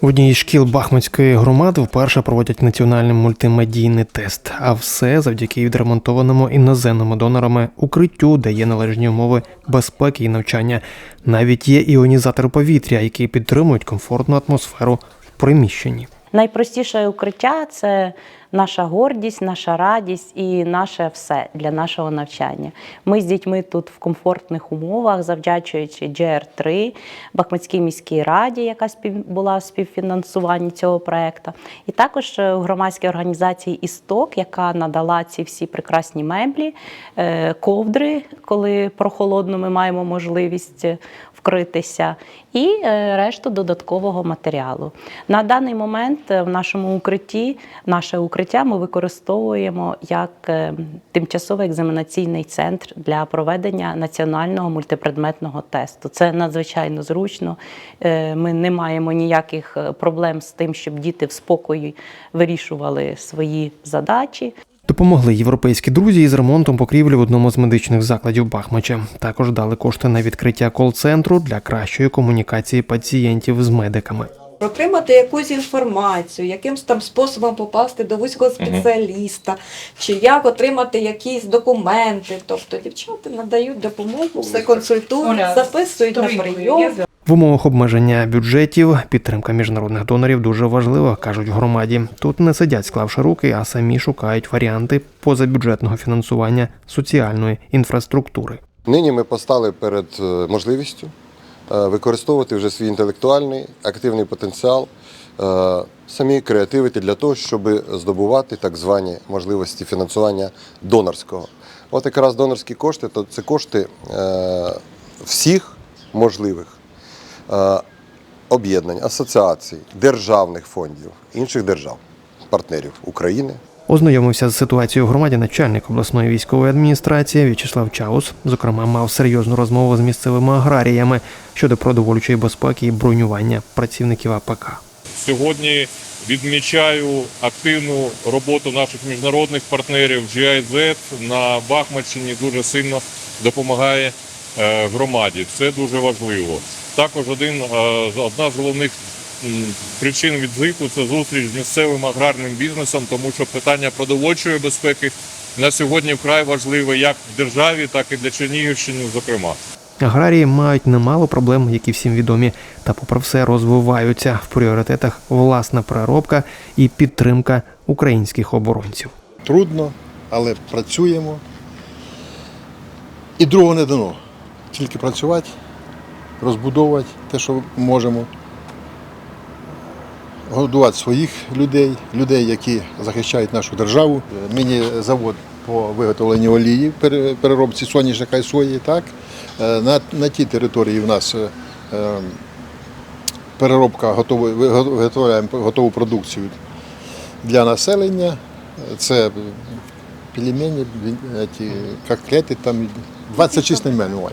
В одній із шкіл Бахмутської громади вперше проводять національний мультимедійний тест. А все завдяки відремонтованому іноземними донорами укриттю, де є належні умови безпеки і навчання. Навіть є іонізатори повітря, які підтримують комфортну атмосферу в приміщенні. Найпростіше укриття це наша гордість, наша радість і наше все для нашого навчання. Ми з дітьми тут в комфортних умовах, завдячуючи GR3, Бахмутській міській раді, яка була в співфінансуванні цього проекту, і також е, у громадській організації Істок, яка надала ці всі прекрасні меблі, е, ковдри, коли прохолодно ми маємо можливість е, вкритися, і е, решту додаткового матеріалу. На даний момент е, в нашому укритті наше укриття ми використовуємо як е, тимчасовий екзаменаційний центр для проведення національного мультипредметного тесту. Це надзвичайно зручно. Е, Ми не маємо ніяких е, проблем з тим, щоб діти в спокої вирішували свої задачі. Допомогли європейські друзі із ремонтом покрівлі в одному з медичних закладів Бахмача. Також дали кошти на відкриття кол-центру для кращої комунікації пацієнтів з медиками. Отримати якусь інформацію, якимсь там способом попасти до вузького спеціаліста, чи як отримати якісь документи. Тобто дівчата надають допомогу, все консультують, Оля, записують на прийом. В умовах обмеження бюджетів підтримка міжнародних донорів дуже важлива, кажуть громаді. Тут не сидять, склавши руки, а самі шукають варіанти позабюджетного фінансування соціальної інфраструктури. Нині ми постали перед е, можливістю використовувати вже свій інтелектуальний активний потенціал, е, самі креативити для того, щоб здобувати так звані можливості фінансування донорського. От якраз донорські кошти то це кошти е, всіх можливих е, об'єднань, асоціацій, державних фондів, інших держав, партнерів України. Ознайомився з ситуацією в громаді начальник обласної військової адміністрації В'ячеслав Чаус. Зокрема, мав серйозну розмову з місцевими аграріями щодо продовольчої безпеки і бронювання працівників АПК. Сьогодні відмічаю активну роботу наших міжнародних партнерів. GIZ на Бахмаччині дуже сильно допомагає е, громаді. Це дуже важливо. Також один, е, одна з головних причин візиту це зустріч з місцевим аграрним бізнесом, тому що питання продовольчої безпеки на сьогодні вкрай важливе як в державі, так і для Чернігівщини, зокрема. Аграрії мають немало проблем, які всім відомі, та попри все розвиваються в пріоритетах власна переробка і підтримка українських оборонців. Трудно, але працюємо. І другого не дано. Тільки працювати, розбудовувати те, що можемо. Годувати своїх людей, людей, які захищають нашу державу. Міні-завод по виготовленню олії, переробці соняшника і сої. Так? Е, На, на тій території в нас е, е, переробка готової, виготовляємо готову продукцію для населення. Це пельмені, котлети, там 26 найменувань.